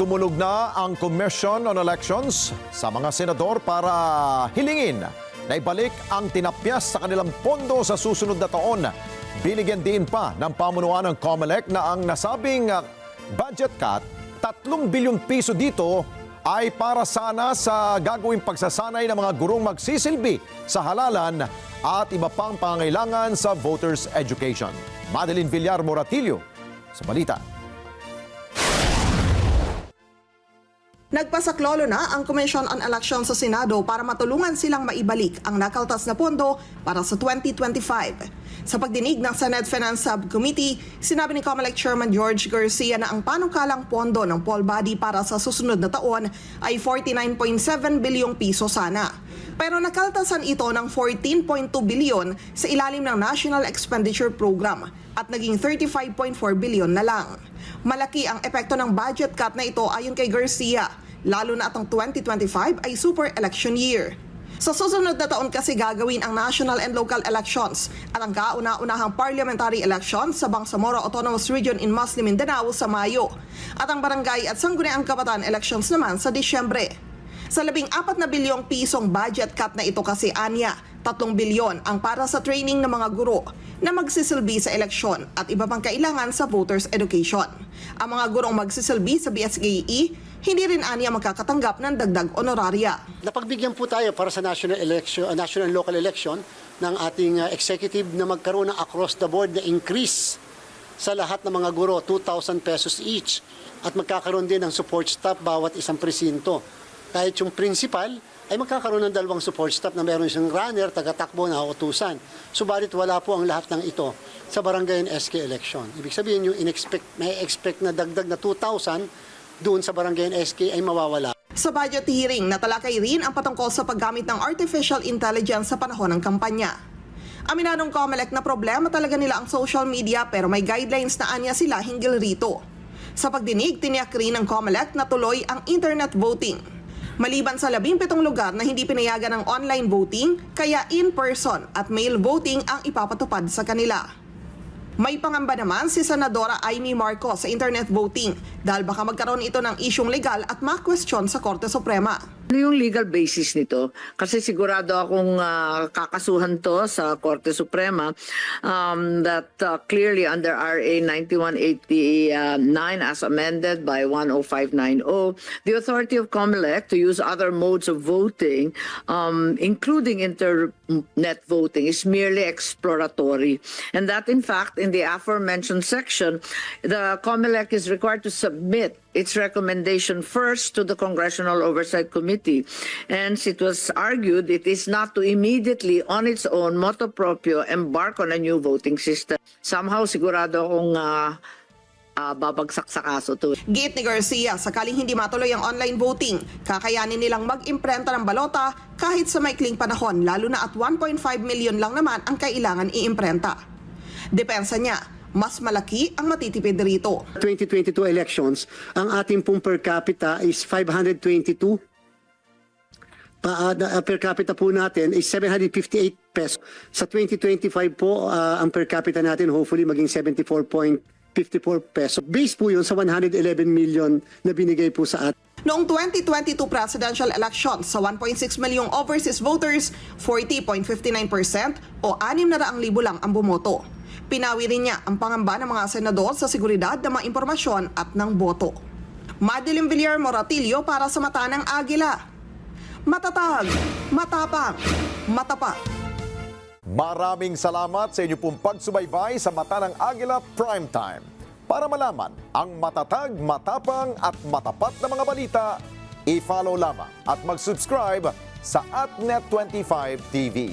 dumulog na ang Commission on Elections sa mga senador para hilingin na ibalik ang tinapyas sa kanilang pondo sa susunod na taon. Binigyan din pa ng pamunuan ng COMELEC na ang nasabing ah, budget cut, 3 bilyong piso dito ay para sana sa gagawing pagsasanay ng mga gurong magsisilbi sa halalan at iba pang pangailangan sa voters education. Madeline Villar Moratillo sa balita. Nagpasaklolo na ang Commission on Elections sa Senado para matulungan silang maibalik ang nakaltas na pondo para sa 2025. Sa pagdinig ng Senate Finance Subcommittee, sinabi ni COMELEC Chairman George Garcia na ang panukalang pondo ng poll body para sa susunod na taon ay 49.7 bilyong piso sana. Pero nakaltasan ito ng 14.2 bilyon sa ilalim ng National Expenditure Program at naging 35.4 bilyon na lang. Malaki ang epekto ng budget cut na ito ayon kay Garcia, lalo na at ang 2025 ay super election year. Sa susunod na taon kasi gagawin ang national and local elections at ang kauna-unahang parliamentary elections sa Bangsamoro Autonomous Region in Muslim Mindanao sa Mayo at ang barangay at sangguniang kabataan elections naman sa Disyembre. Sa labing apat na bilyong pisong budget cut na ito kasi anya, tatlong bilyon ang para sa training ng mga guro na magsisilbi sa eleksyon at iba pang kailangan sa voters education. Ang mga gurong magsisilbi sa BSKE, hindi rin anya makakatanggap ng dagdag honoraria. Napagbigyan po tayo para sa national election, uh, national and local election ng ating uh, executive na magkaroon ng across the board na increase sa lahat ng mga guro, 2,000 pesos each. At magkakaroon din ng support staff bawat isang presinto. Kahit yung principal ay magkakaroon ng dalawang support staff na meron siyang runner, tagatakbo na utusan. Subalit wala po ang lahat ng ito sa barangay and SK election. Ibig sabihin yung in-expect, may expect na dagdag na 2,000 doon sa barangay and SK ay mawawala. Sa budget hearing, natalakay rin ang patungkol sa paggamit ng artificial intelligence sa panahon ng kampanya. Aminadong COMELEC na problema talaga nila ang social media pero may guidelines na anya sila hinggil rito. Sa pagdinig, tiniyak rin ng COMELEC na tuloy ang internet voting. Maliban sa 17 lugar na hindi pinayagan ng online voting, kaya in-person at mail voting ang ipapatupad sa kanila. May pangamba naman si Senadora Amy Marcos sa internet voting dahil baka magkaroon ito ng isyong legal at ma-question sa Korte Suprema. Ano yung legal basis nito? Kasi sigurado akong ah, kakasuhan to sa Korte Suprema um, that uh, clearly under RA 9189 as amended by 10590, the authority of COMELEC to use other modes of voting, um, including internet voting, is merely exploratory. And that in fact, in the aforementioned section, the COMELEC is required to submit its recommendation first to the Congressional Oversight Committee. And it was argued it is not to immediately on its own motu proprio embark on a new voting system. Somehow sigurado akong ah, ah, babagsak sa kaso to. Giit ni Garcia, sakaling hindi matuloy ang online voting, kakayanin nilang mag-imprenta ng balota kahit sa maikling panahon, lalo na at 1.5 million lang naman ang kailangan i-imprenta. Depensa niya, mas malaki ang matitipid rito. 2022 elections, ang ating pong per capita is 522. Pa, uh, per capita po natin is 758 pesos. Sa 2025 po, uh, ang per capita natin hopefully maging 74.54 pesos. Base po yun sa 111 million na binigay po sa atin. Noong 2022 presidential elections sa 1.6 milyong overseas voters, 40.59% o 600,000 lang ang bumoto. Pinawi rin niya ang pangamba ng mga senador sa seguridad ng mga impormasyon at ng boto. Madeline Villar Moratillo para sa Mata ng Agila. Matatag, matapang, matapat. Maraming salamat sa inyo pong pagsubaybay sa Mata ng Agila Primetime. Para malaman ang matatag, matapang at matapat na mga balita, i-follow lamang at mag-subscribe sa AtNet25 TV.